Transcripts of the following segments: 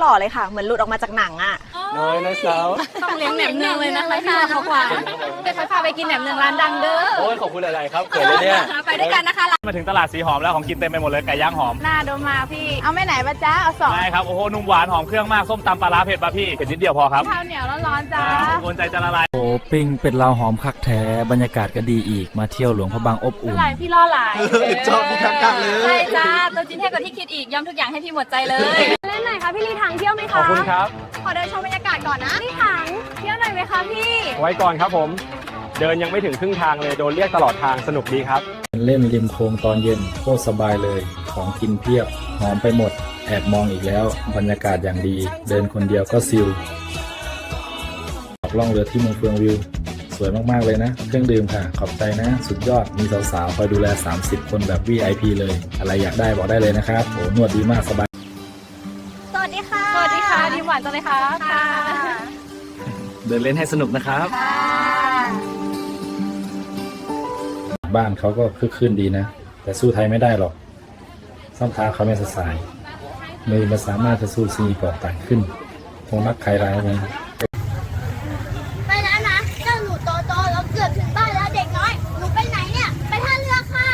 หล่อเลยค่ะ เหมือนหลุดออกมาจากหนังอะ น้อยนะสาว ต้องเลี้ยงแหนมเนืองเลยนะคะพี่เขากว่าเดี๋ยวค่อยพาไปกินแหนมเนืองร้านดังเด้อโอ้ยขอบคุณหลาย ๆ ครับเขินเลยเนี่ย ไปด้วยกันนะคะมาถึงตลาดสีหอมแล้วของกินเต็มไปหมดเลยไก่ย่างหอมหน้าโดนมาพี่ เอาไม่ไหนมาจ้าเอาสองได้ครับโอ้โหนุ่มหวานหอมเครื่องมากส้มตำปลาร้าเผ็ดป่ะพี่เผ็ดนิดเดียวพอครับข้าวเหนียวร้อนๆจ้าโอนใจจะละลายโอ้ปิ้งเป็ดลาวหอมคักแท้บรรยากาศก็ดีอีกมาเที่ยวหลวงพระบางอบอุ่นหลายพี่ล่อหลายชอบพี่คักคักเลยใช่จ้าตัวจริงแท้กว่าที่คิดอีกยอมทุกอย่างให้พี่หมดใจเลย เล่นไหนคะพี่ลีถังเที่ยวไหมขอบคะคุณครับ ขอเดินชมบรรยากาศก่อนนะพี่ถังเที่ยวหน่อยไหมคะพี่ไว้ก่อนครับผม เดินยังไม่ถึงครึ่งทางเลยโดนเรียกตลอดทางสนุกดีครับ เล่นริมโคงตอนเย็นโคตรสบายเลย ของกินเพียบหอมไปหมด แอบมองอีกแล้ว บรรยากาศอย่างดี เดินคนเดียวก็ซิลออกล่องเรือที่เมืองเฟืองวิว สวยมากๆเลยนะ เครื่องดื่มค่ะ ขอบใจนะ สุดยอดมีสาวๆคอยดูแล 30 คนแบบ VIP เลย อะไรอยากได้บอกได้เลยนะครับโอ้นวดดีมากสบาย สวัสดีค่ะสวัสดีค่ะดีหวานจังเลยค่ะค่ะเดินเล่นให้สนุกนะครับ บ้านเขาก็คึกคืนดีนะ แต่สู้ไทยไม่ได้หรอกส้นเท้าเขาไม่สดใสายมือมันสามารถจะสู้ซีก่อต่างขึ้นคงรักใครร้ายไหม ไปแล้วนะ เจ้าหนูโตโตๆแล้วเกือบถึงบ้านแล้วเด็กน้อย หนูไปไหนเนี่ย ไปท่าเรือค่ะ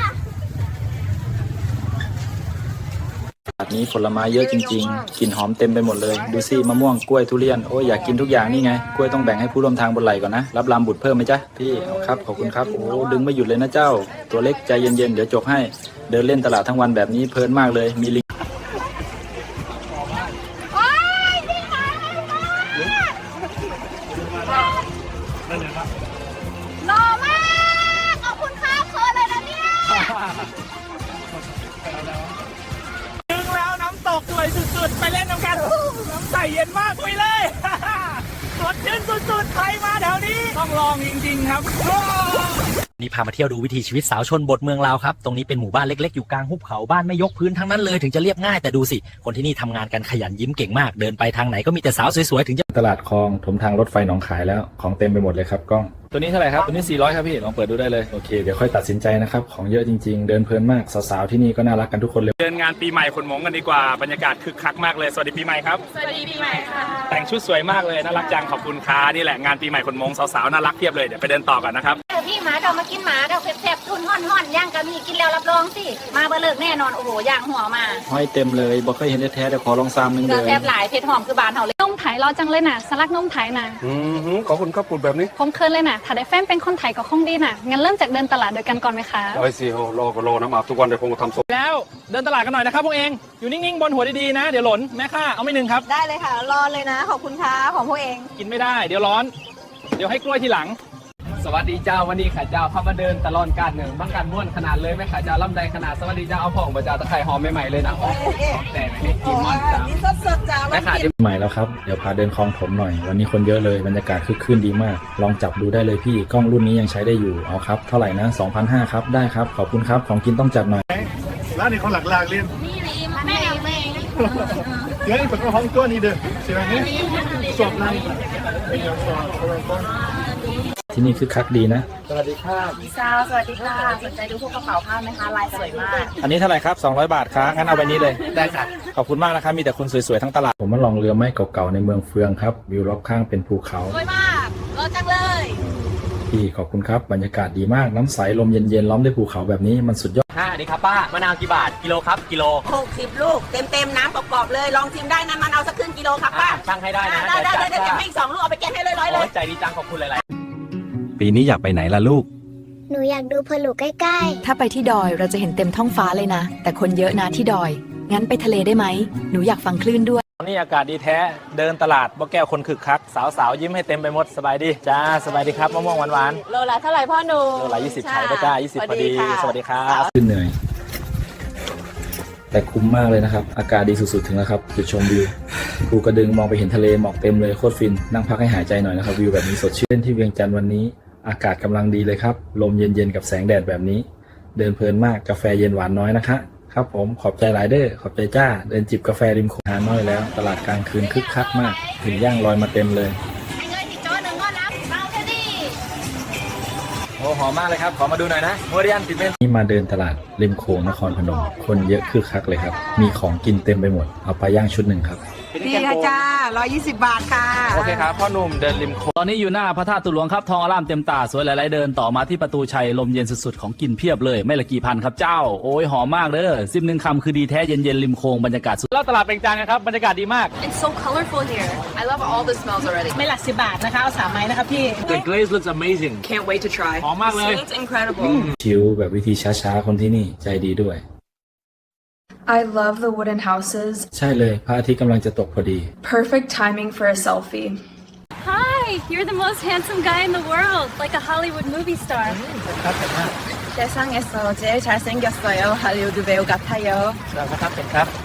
ดนี้ผลไม้เยอะจริง ๆกลิ่นหอมเต็มไปหมดเลย ดูสิมะม่วงกล้วยทุเรียนโอ้ยอยากกินทุกอย่างนี่ไงกล้วยต้องแบ่งให้ผู้ร่วมทางบนไหลก่อนนะ รับลำบุตรเพิ่มไหมจ๊ะพี่เอาครับขอบคุณครับโอ้ดึงไม่หยุดเลยนะเจ้า ตัวเล็กใจเย็นๆเดี๋ยวจกให้ เดินเล่นตลาดทั้งวันแบบนี้เพลินมากเลยมีลิง เย็นมากไปเลย สดชื่นสุดๆ ใครมาแถวนี้ ต้องลองจริง ๆ ครับ นี่พามาเที่ยวดูวิถีชีวิตสาวชนบทเมืองลาวครับ ตรงนี้เป็นหมู่บ้านเล็กๆ อยู่กลางหุบเขาบ้านไม่ยกพื้นทั้งนั้นเลยถึงจะเรียบง่ายแต่ดูสิ คนที่นี่ทำงานกันขยันยิ้มเก่งมาก เดินไปทางไหนก็มีแต่สาวสวยๆ ถึงจะ ตลาดคลองถมทางรถไฟหนองขายแล้วของเต็มไปหมดเลยครับกล้อง ตัวนี้เท่าไหร่ครับ ตัวนี้ 400 ครับพี่ ลองเปิดดูได้เลย โอเค เดี๋ยวค่อยตัดสินใจนะครับ ของเยอะจริง ๆ เดินเพลินมาก สาวๆ ที่นี่ก็น่ารักกันทุกคนเลย เดินงานปีใหม่คนมงกันดีกว่า บรรยากาศคึกคักมากเลย สวัสดีปีใหม่ครับ สวัสดีปีใหม่ค่ะ แต่งชุดสวยมากเลย น่ารักจัง ขอบคุณค่ะนี่แหละงานปีใหม่คนมงสาวๆ น่ารักเพียบเลย เดี๋ยวไปเดินต่อก่อนนะครับ พี่หมาเรามากินหมาเราแซ่บๆทุนห่อนๆย่างกันมีกินแล้วรับรองสิมาเบอร์เลิกแน่นอนโอ้โหย่างหัวมาห้อยเต็มเลยบอกเคยเห็นแท้ๆเดี๋ยวขอลองซ้ำหนึงเกเลลือยแซ่บหลายเผ็ดหอมคือบานเฮาเลยนุ่มไทยรอจังเลยน่ะสลักนุ่มไทยน่ะอืมหือขอบคุณครับปุดแบบนี้ผมเคินเลยน่ะถ้าได้แฟนเป็นคนไทยก็คงดีน่ะงั้นเริ่มจากเดินตลาดด้วยกันก่อนไหมคะ ไอ้สิโหรอก็รอน้ำอาบทุกวันเดี๋ยวคงทำสดแล้วเดินตลาดกันหน่อยนะครับพวกเอง อยู่นิ่ง ๆ บนหัวดี ๆ นะ เดี๋ยวหล่นแม่ค่าเอาไม่หนึ่งครับ ได้เลยค่ะ รอเลยนะ ขอบคุณค่ะของพวกเอง กินไม่ได้ เดี๋ยวร้อน เดี๋ยวให้กล้วยทีหลัง สวัสดีเจ้าวันนี้ข้าเจ้าเข้ามาเดินตลอดการหนึ่งบางการม้วนขนาดเลยไหมข้าเจ้าลำใดขนาดสวัสดีเจ้าเอาผ่องประจาตะไคร่หอมใหม่ๆเลยนะหอมแต่ไม่ได้กินมันจ้าแม่ขาเดี๋ยวใหม่แล้วครับเดี๋ยวพาเดินคลองถมหน่อย วันนี้คนเยอะเลยบรรยากาศคึกคืนดีมาก ลองจับดูได้เลยพี่กล้องรุ่นนี้ยังใช้ได้อยู่เอาครับเท่าไหร่นะ2,500ครับได้ครับขอบคุณครับของกินต้องจัดหน่อยร้านนี้เขาหลักลากเรียนแม่แม่เดี๋ยวนี่เป็นห้องตัวนี้เด้อใช่ไหมนี่สอบนั่ง ที่นี่คึกคักดีนะ สวัสดีครับพี่ซาวสวัสดีค่ะสนใจดูพวกกระเป๋าผ้าไหมคะลายสวยมาก อันนี้เท่าไหร่ครับ 200 บาทครับงั้นเอาไปนี้เลย ได้ครับขอบคุณมากนะครับ มีแต่คนสวยๆ ทั้งตลาด ผมมาลองเรือไม้เก่าๆ ในเมืองเฟืองครับ วิวรอบข้างเป็นภูเขา สวยมากรอจังเลยพี่ขอบคุณครับ บรรยากาศดีมาก น้ำใส ลมเย็นๆ ล้อมด้วยภูเขาแบบนี้ มันสุดยอดห้าดีครับป้า มะนาวกี่บาท กิโลครับ กิโล60ลูกเต็มเต็มๆ น้ำกรอบๆเลย ลองชิมได้นะมันเอาสักครึ่งกิโลครับป้าช่างให้ได้นะได้ได้ได้เยวเดี๋ยวจัเก็บให้อีกสองลูกเอาไปแกงให้ร้อยๆเลโอ้ยยใจดีจังขอบคุณหลาย ปีนี้อยากไปไหนล่ะลูก หนูอยากดูเพลุใกล้ๆถ้าไปที่ดอยเราจะเห็นเต็มท้องฟ้าเลยนะ แต่คนเยอะนะที่ดอย งั้นไปทะเลได้ไหม หนูอยากฟังคลื่นด้วยนี่อากาศดีแท้ เดินตลาดบ่แก้วคนคึกคัก สาวๆ ยิ้มให้เต็มไปหมดสบายดี จ้า สบายดีครับมะม่วงหวานโลละเท่าไหร่พ่อหนูๆโลละ20ไข่ก็จ้า20พอดีสวัสดีครับ ขึ้นเหนื่อย แต่คุ้มมากเลยนะครับ อากาศดีสุดๆ ถึงแล้วครับจุดชมวิวภูกระดึงมองไปเห็นทะเลหมอกเต็มเลยโคตรฟิน นั่งพักให้หายใจหน่อยนะครับ วิวแบบนี้สดชื่นที่เวียงจันทร์วันนี้ อากาศกำลังดีเลยครับ ลมเย็นๆกับแสงแดดแบบนี้ เดินเพลินมากกาแฟเย็นหวานน้อยนะคะ ครับผมขอบใจหลายเด้อขอบใจจ้า เดินจิบกาแฟริมโขงหาน้อยแล้ว ตลาดกลางคืนคึกคักมาก ถึงย่างลอยมาเต็มเลยไอ้เงินอีกโจ้หนึ่งก็รับเราแค่นี้โอ้หอมมากเลยครับ ขอมาดูหน่อยนะโมเดียนติดเป็นนี่มาเดินตลาดริมโขงนครพนม คนเยอะคึกคักเลยครับ มีของกินเต็มไปหมด เอาปลาย่างชุดหนึ่งครับ ดีค่ะจ้า 120 บาทค่ะ โอเคครับพ่อหนุ่มเดินริมโขงตอนนี้อยู่หน้าพระธาตุตุหลวงครับทองอารามเต็มตาสวยหลายๆเดินต่อมาที่ประตูชัยลมเย็นสุดๆของกินเพียบเลย ไม่ละกี่พันครับเจ้าโอ้ยหอมมากเด้อซิมหนึ่งคำคือดีแท้เย็นๆริมโคงบรรยากาศสุดเล่าตลาดเป็นจานนะครับบรรยากาศดีมาก It's so colorful here I love all the smells already ไม่หลักสิบบาทนะคะเอาสามไม้นะคะพี่ The glaze looks amazing Can't wait to try หอมมากเลย It's incredible ชิลแบบวิธีช้าๆคนที่นี่ใจดีด้วย I love the wooden houses. ใช่เลยพระอาทิตย์กำลังจะตกพอดี Perfect timing for a selfie. Hi you're the most handsome guy in the world like a Hollywood movie star 세상에서 제일 잘생겼어요 할리우드 배우 같아요 สกายเ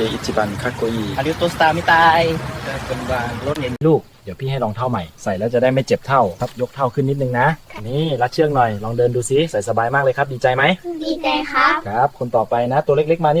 ดอิจิบันคาโกอีอาริโตสตาร์ไม่ตายเป็นวางรถเย็นลูก เดี๋ยวพี่ให้ลองเท่าใหม่ ใส่แล้วจะได้ไม่เจ็บเท่าครับ ยกเท่าขึ้นนิดนึงนะ นี่รัดเชือกหน่อย ลองเดินดูซิ ใส่สบายมากเลยครับ ดีใจไหม ดีใจครับ ครับ คนต่อไปนะ ตัวเล็กๆมานี่เลย